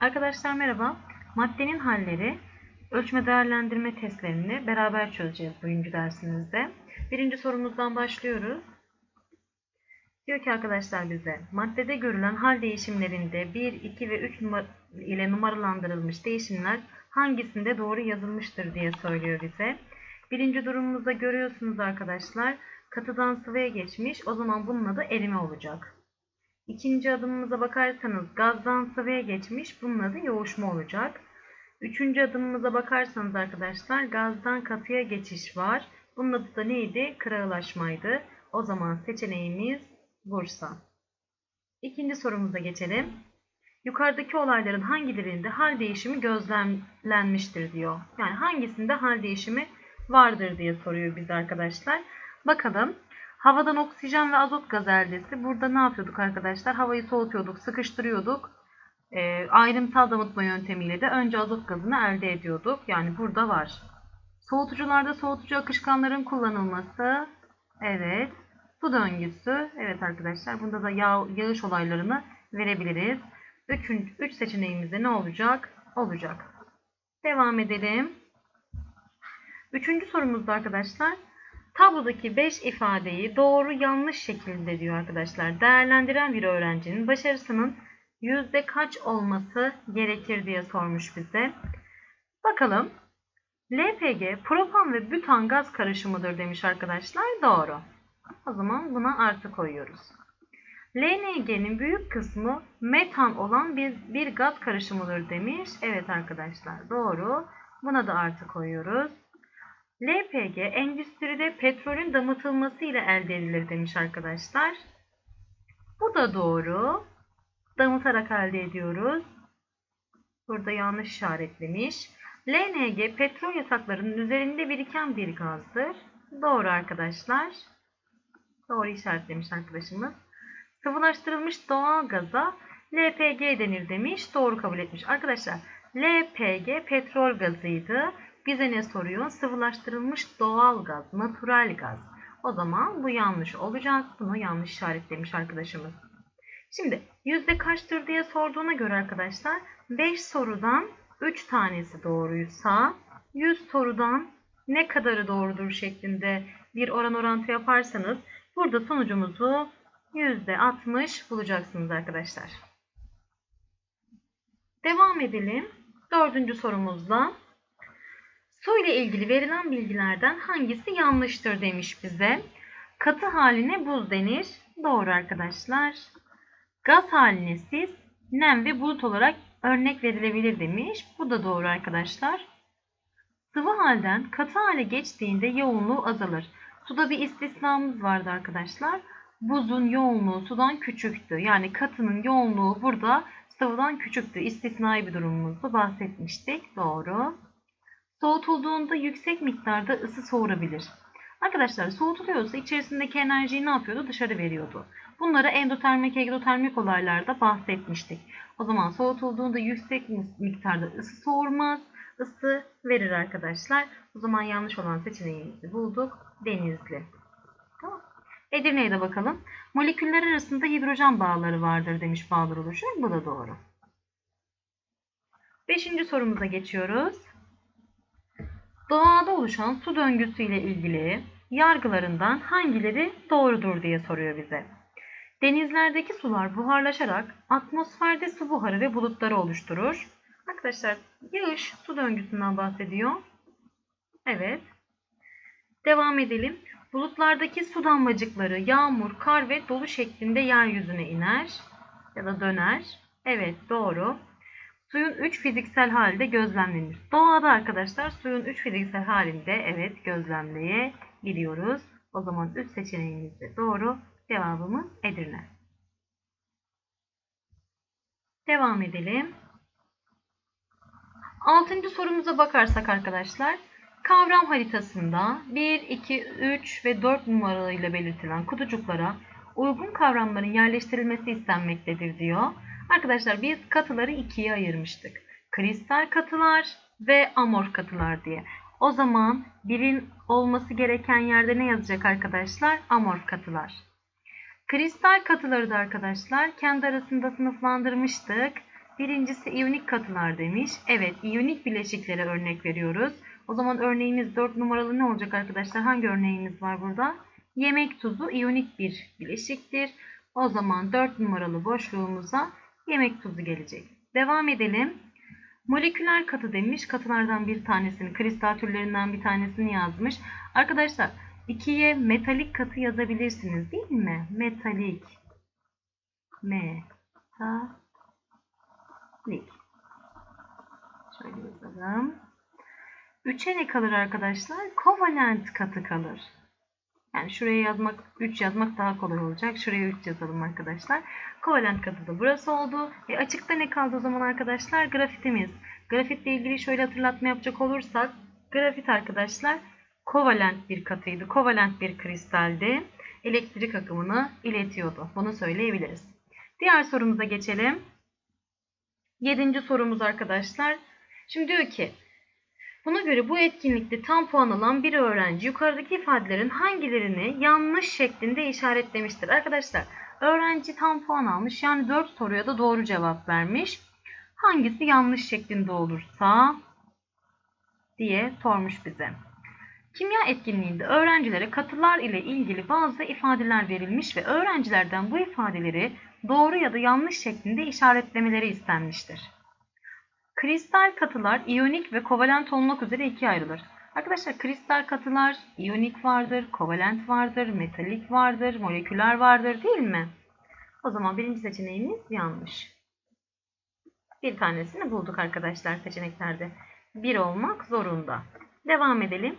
Arkadaşlar merhaba. Maddenin halleri ölçme değerlendirme testlerini beraber çözeceğiz bugünkü dersimizde. Birinci sorumuzdan başlıyoruz. Diyor ki arkadaşlar bize maddede görülen hal değişimlerinde 1, 2 ve 3 numara ile numaralandırılmış değişimler hangisinde doğru yazılmıştır diye söylüyor bize. Birinci durumumuzda görüyorsunuz arkadaşlar katıdan sıvıya geçmiş o zaman bunun adı erime olacak. İkinci adımımıza bakarsanız gazdan sıvıya geçmiş. Bunun adı yoğuşma olacak. Üçüncü adımımıza bakarsanız arkadaşlar gazdan katıya geçiş var. Bunun adı da neydi? Kırağılaşmaydı. O zaman seçeneğimiz Bursa. İkinci sorumuza geçelim. Yukarıdaki olayların hangilerinde hal değişimi gözlemlenmiştir diyor. Yani hangisinde hal değişimi vardır diye soruyor bize arkadaşlar. Bakalım. Havadan oksijen ve azot gaz eldesi. Burada ne yapıyorduk arkadaşlar? Havayı soğutuyorduk, sıkıştırıyorduk. E, ayrımsal damıtma yöntemiyle de önce azot gazını elde ediyorduk. Yani burada var. Soğutucularda soğutucu akışkanların kullanılması. Evet. Su döngüsü. Evet arkadaşlar. Bunda da yağ, yağış olaylarını verebiliriz. Üçüncü, üç seçeneğimizde ne olacak? Olacak. Devam edelim. Üçüncü sorumuzda arkadaşlar. Tablodaki 5 ifadeyi doğru yanlış şekilde diyor arkadaşlar. Değerlendiren bir öğrencinin başarısının yüzde kaç olması gerekir diye sormuş bize. Bakalım. LPG propan ve bütan gaz karışımıdır demiş arkadaşlar. Doğru. O zaman buna artı koyuyoruz. LNG'nin büyük kısmı metan olan bir, bir gaz karışımıdır demiş. Evet arkadaşlar doğru. Buna da artı koyuyoruz. LPG endüstride petrolün damıtılması ile elde edilir demiş arkadaşlar. Bu da doğru. Damıtarak elde ediyoruz. Burada yanlış işaretlemiş. LNG petrol yataklarının üzerinde biriken bir gazdır. Doğru arkadaşlar. Doğru işaretlemiş arkadaşımız. Sıvılaştırılmış doğal gaza LPG denir demiş. Doğru kabul etmiş. Arkadaşlar LPG petrol gazıydı. Bize ne soruyor? Sıvılaştırılmış doğal gaz, natural gaz. O zaman bu yanlış olacak. Bunu yanlış işaretlemiş arkadaşımız. Şimdi yüzde kaçtır diye sorduğuna göre arkadaşlar 5 sorudan 3 tanesi doğruysa 100 sorudan ne kadarı doğrudur şeklinde bir oran orantı yaparsanız burada sonucumuzu %60 bulacaksınız arkadaşlar. Devam edelim. Dördüncü sorumuzla. Su ile ilgili verilen bilgilerden hangisi yanlıştır demiş bize. Katı haline buz denir. Doğru arkadaşlar. Gaz haline sis, nem ve bulut olarak örnek verilebilir demiş. Bu da doğru arkadaşlar. Sıvı halden katı hale geçtiğinde yoğunluğu azalır. Suda bir istisnamız vardı arkadaşlar. Buzun yoğunluğu sudan küçüktü. Yani katının yoğunluğu burada sıvıdan küçüktü. İstisnai bir durumumuzda bahsetmiştik. Doğru. Soğutulduğunda yüksek miktarda ısı soğurabilir. Arkadaşlar soğutuluyorsa içerisindeki enerjiyi ne yapıyordu? Dışarı veriyordu. Bunları endotermik, egzotermik olaylarda bahsetmiştik. O zaman soğutulduğunda yüksek miktarda ısı soğurmaz, ısı verir arkadaşlar. O zaman yanlış olan seçeneğimizi bulduk. Denizli. Tamam. Edirne'ye de bakalım. Moleküller arasında hidrojen bağları vardır demiş bağlar oluşur. Bu da doğru. Beşinci sorumuza geçiyoruz. Doğada oluşan su döngüsü ile ilgili yargılarından hangileri doğrudur diye soruyor bize. Denizlerdeki sular buharlaşarak atmosferde su buharı ve bulutları oluşturur. Arkadaşlar yağış su döngüsünden bahsediyor. Evet. Devam edelim. Bulutlardaki su damlacıkları yağmur, kar ve dolu şeklinde yeryüzüne iner ya da döner. Evet doğru. Suyun 3 fiziksel halde gözlemlenir. Doğada arkadaşlar suyun 3 fiziksel halinde evet gözlemleyebiliyoruz. O zaman 3 seçeneğimiz de doğru. Cevabımız Edirne. Devam edelim. Altıncı sorumuza bakarsak arkadaşlar. Kavram haritasında 1, 2, 3 ve 4 numaralarıyla belirtilen kutucuklara uygun kavramların yerleştirilmesi istenmektedir diyor. Arkadaşlar biz katıları ikiye ayırmıştık. Kristal katılar ve amorf katılar diye. O zaman birin olması gereken yerde ne yazacak arkadaşlar? Amorf katılar. Kristal katıları da arkadaşlar kendi arasında sınıflandırmıştık. Birincisi iyonik katılar demiş. Evet iyonik bileşiklere örnek veriyoruz. O zaman örneğimiz 4 numaralı ne olacak arkadaşlar? Hangi örneğimiz var burada? Yemek tuzu iyonik bir bileşiktir. O zaman 4 numaralı boşluğumuza yemek tuzu gelecek. Devam edelim. Moleküler katı demiş. Katılardan bir tanesini, kristal türlerinden bir tanesini yazmış. Arkadaşlar ikiye metalik katı yazabilirsiniz değil mi? Metalik. Metalik. Şöyle yazalım. 3'e ne kalır arkadaşlar? Kovalent katı kalır. Yani şuraya yazmak 3 yazmak daha kolay olacak. Şuraya 3 yazalım arkadaşlar. Kovalent katı da burası oldu. E açıkta ne kaldı o zaman arkadaşlar? Grafitimiz. Grafitle ilgili şöyle hatırlatma yapacak olursak grafit arkadaşlar kovalent bir katıydı. Kovalent bir kristaldi. Elektrik akımını iletiyordu. Bunu söyleyebiliriz. Diğer sorumuza geçelim. Yedinci sorumuz arkadaşlar. Şimdi diyor ki Buna göre bu etkinlikte tam puan alan bir öğrenci yukarıdaki ifadelerin hangilerini yanlış şeklinde işaretlemiştir? Arkadaşlar öğrenci tam puan almış yani 4 soruya da doğru cevap vermiş. Hangisi yanlış şeklinde olursa diye sormuş bize. Kimya etkinliğinde öğrencilere katılar ile ilgili bazı ifadeler verilmiş ve öğrencilerden bu ifadeleri doğru ya da yanlış şeklinde işaretlemeleri istenmiştir. Kristal katılar iyonik ve kovalent olmak üzere ikiye ayrılır. Arkadaşlar kristal katılar iyonik vardır, kovalent vardır, metalik vardır, moleküler vardır değil mi? O zaman birinci seçeneğimiz yanlış. Bir tanesini bulduk arkadaşlar seçeneklerde. Bir olmak zorunda. Devam edelim.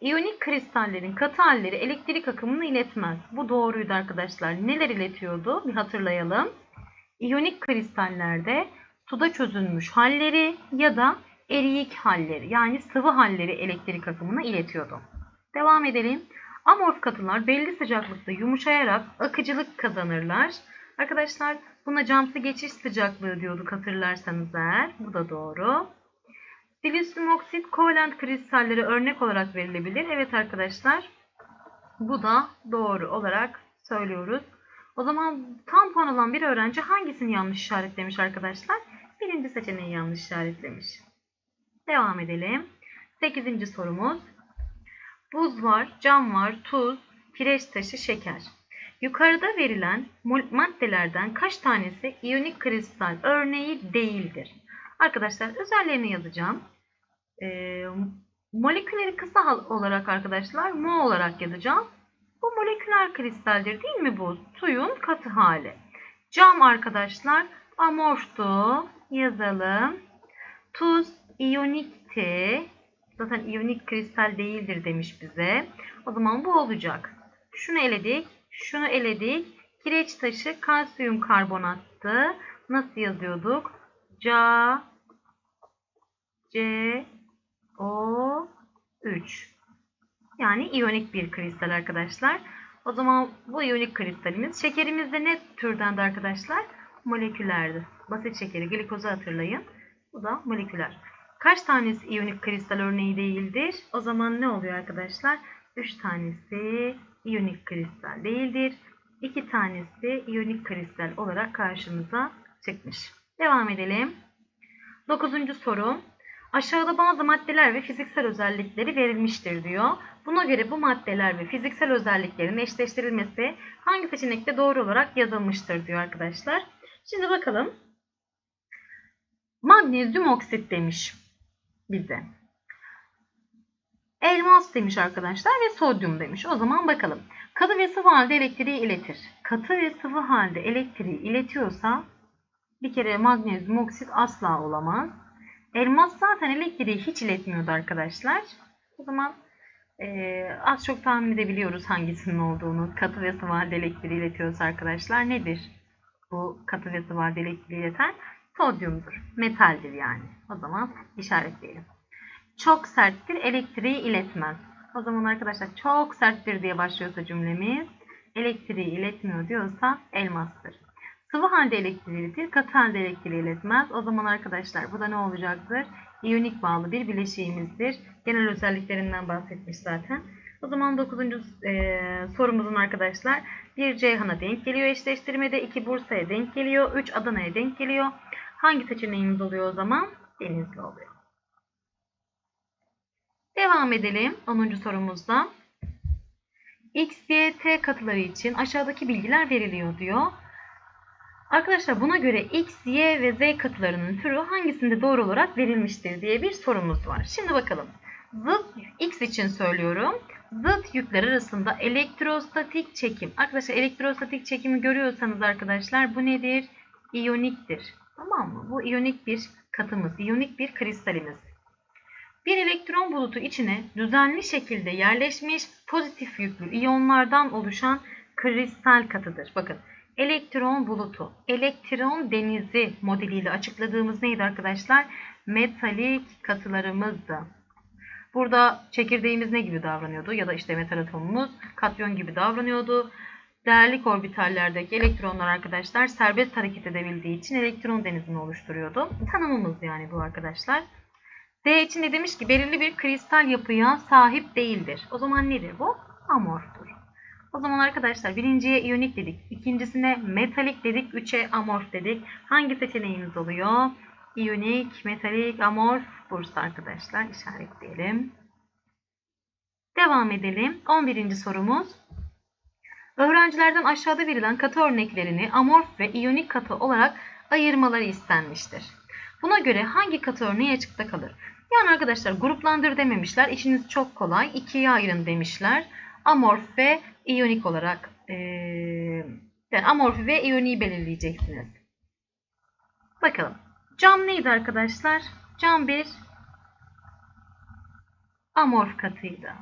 İyonik kristallerin katı halleri elektrik akımını iletmez. Bu doğruydu arkadaşlar. Neler iletiyordu? Bir hatırlayalım. İyonik kristallerde suda çözülmüş halleri ya da eriyik halleri yani sıvı halleri elektrik akımını iletiyordu. Devam edelim. Amorf katılar belli sıcaklıkta yumuşayarak akıcılık kazanırlar. Arkadaşlar buna camsı geçiş sıcaklığı diyorduk hatırlarsanız eğer. Bu da doğru. Silisyum oksit kovalent kristalleri örnek olarak verilebilir. Evet arkadaşlar bu da doğru olarak söylüyoruz. O zaman tam puan alan bir öğrenci hangisini yanlış işaretlemiş arkadaşlar? Birinci seçeneği yanlış işaretlemiş. Devam edelim. Sekizinci sorumuz. Buz var, cam var, tuz, kireç taşı, şeker. Yukarıda verilen maddelerden kaç tanesi iyonik kristal örneği değildir? Arkadaşlar özellerini yazacağım. Ee, molekülleri kısa olarak arkadaşlar mo olarak yazacağım. Bu moleküler kristaldir değil mi bu? Suyun katı hali. Cam arkadaşlar amorftu yazalım. Tuz iyonikti. Zaten iyonik kristal değildir demiş bize. O zaman bu olacak. Şunu eledik. Şunu eledik. Kireç taşı kalsiyum karbonattı. Nasıl yazıyorduk? Ca C O 3. Yani iyonik bir kristal arkadaşlar. O zaman bu iyonik kristalimiz. Şekerimiz de ne türdendi arkadaşlar? Molekülerdi. Basit şekeri glikozu hatırlayın. Bu da moleküler. Kaç tanesi iyonik kristal örneği değildir? O zaman ne oluyor arkadaşlar? 3 tanesi iyonik kristal değildir. 2 tanesi iyonik kristal olarak karşımıza çıkmış. Devam edelim. 9. soru. Aşağıda bazı maddeler ve fiziksel özellikleri verilmiştir diyor. Buna göre bu maddeler ve fiziksel özelliklerin eşleştirilmesi hangi seçenekte doğru olarak yazılmıştır diyor arkadaşlar. Şimdi bakalım. Magnezyum oksit demiş bize. Elmas demiş arkadaşlar ve sodyum demiş. O zaman bakalım. Katı ve sıvı halde elektriği iletir. Katı ve sıvı halde elektriği iletiyorsa bir kere magnezyum oksit asla olamaz. Elmas zaten elektriği hiç iletmiyordu arkadaşlar. O zaman e, az çok tahmin edebiliyoruz hangisinin olduğunu. Katı ve sıvı halde elektriği iletiyorsa arkadaşlar nedir? Bu katı ve sıvı halde elektriği ileten sodyumdur. Metaldir yani. O zaman işaretleyelim. Çok serttir, elektriği iletmez. O zaman arkadaşlar çok serttir diye başlıyorsa cümlemiz elektriği iletmiyor diyorsa elmastır. Sıvı halde elektriği iletir, katı halde elektriği iletmez. O zaman arkadaşlar bu da ne olacaktır? İyonik bağlı bir bileşiğimizdir. Genel özelliklerinden bahsetmiş zaten. O zaman 9. E, sorumuzun arkadaşlar 1 Ceyhan'a denk geliyor eşleştirmede, 2 Bursa'ya denk geliyor, 3 Adana'ya denk geliyor. Hangi seçeneğimiz oluyor o zaman? Denizli oluyor. Devam edelim 10. sorumuzda. X, Y, T katıları için aşağıdaki bilgiler veriliyor diyor. Arkadaşlar buna göre X, Y ve Z katılarının türü hangisinde doğru olarak verilmiştir diye bir sorumuz var. Şimdi bakalım. Zıt X için söylüyorum. Zıt yükler arasında elektrostatik çekim. Arkadaşlar elektrostatik çekimi görüyorsanız arkadaşlar bu nedir? İyoniktir. Tamam mı? Bu iyonik bir katımız, iyonik bir kristalimiz. Bir elektron bulutu içine düzenli şekilde yerleşmiş pozitif yüklü iyonlardan oluşan kristal katıdır. Bakın elektron bulutu, elektron denizi modeliyle açıkladığımız neydi arkadaşlar? Metalik katılarımızdı. Burada çekirdeğimiz ne gibi davranıyordu? Ya da işte metal atomumuz katyon gibi davranıyordu. Değerlik orbitallerdeki elektronlar arkadaşlar serbest hareket edebildiği için elektron denizini oluşturuyordu. Tanımımız yani bu arkadaşlar. D için de demiş ki belirli bir kristal yapıya sahip değildir. O zaman nedir bu? Amorftur. O zaman arkadaşlar birinciye iyonik dedik. ikincisine metalik dedik. Üçe amorf dedik. Hangi seçeneğimiz oluyor? İyonik, metalik, amorf, Bursa arkadaşlar işaretleyelim. Devam edelim. 11. sorumuz. Öğrencilerden aşağıda verilen katı örneklerini amorf ve iyonik katı olarak ayırmaları istenmiştir. Buna göre hangi katı örneği açıkta kalır? Yani arkadaşlar gruplandır dememişler. İşiniz çok kolay. İkiye ayırın demişler. Amorf ve iyonik olarak ee, yani amorf ve iyoniği belirleyeceksiniz. Bakalım. Cam neydi arkadaşlar? Cam bir amorf katıydı.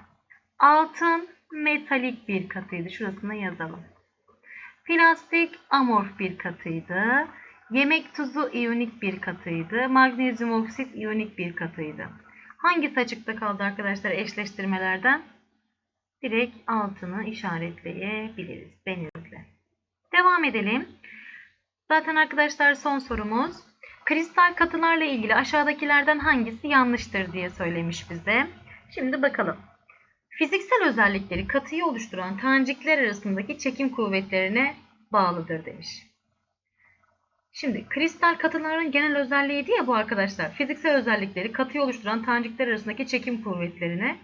Altın metalik bir katıydı. Şurasına yazalım. Plastik amorf bir katıydı. Yemek tuzu iyonik bir katıydı. Magnezyum oksit iyonik bir katıydı. Hangisi açıkta kaldı arkadaşlar eşleştirmelerden? Direkt altını işaretleyebiliriz. Denizle. Devam edelim. Zaten arkadaşlar son sorumuz. Kristal katılarla ilgili aşağıdakilerden hangisi yanlıştır diye söylemiş bize. Şimdi bakalım. Fiziksel özellikleri katıyı oluşturan tanecikler arasındaki çekim kuvvetlerine bağlıdır demiş. Şimdi kristal katıların genel özelliğiydi ya bu arkadaşlar. Fiziksel özellikleri katıyı oluşturan tanecikler arasındaki çekim kuvvetlerine.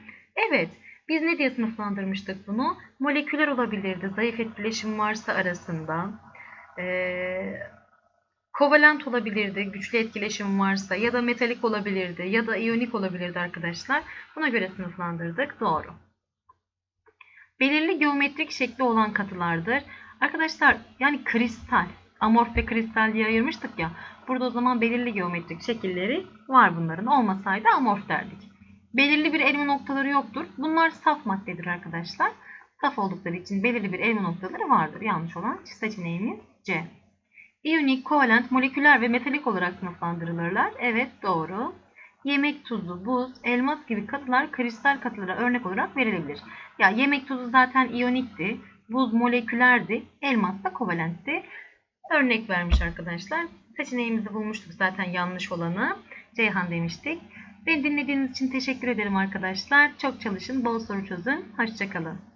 Evet biz ne diye sınıflandırmıştık bunu? Moleküler olabilirdi. Zayıf etkileşim varsa arasında. Ee, kovalent olabilirdi. Güçlü etkileşim varsa. Ya da metalik olabilirdi. Ya da iyonik olabilirdi arkadaşlar. Buna göre sınıflandırdık. Doğru. Belirli geometrik şekli olan katılardır. Arkadaşlar yani kristal. Amorf ve kristal diye ayırmıştık ya. Burada o zaman belirli geometrik şekilleri var bunların. Olmasaydı amorf derdik. Belirli bir elma noktaları yoktur. Bunlar saf maddedir arkadaşlar. Saf oldukları için belirli bir elma noktaları vardır. Yanlış olan seçeneğimiz C. İyonik, kovalent, moleküler ve metalik olarak sınıflandırılırlar. Evet doğru. Yemek tuzu, buz, elmas gibi katılar kristal katılara örnek olarak verilebilir. Ya yemek tuzu zaten iyonikti. Buz molekülerdi. Elmas da kovalentti. Örnek vermiş arkadaşlar. Seçeneğimizi bulmuştuk zaten yanlış olanı. Ceyhan demiştik. Beni dinlediğiniz için teşekkür ederim arkadaşlar. Çok çalışın, bol soru çözün. Hoşçakalın.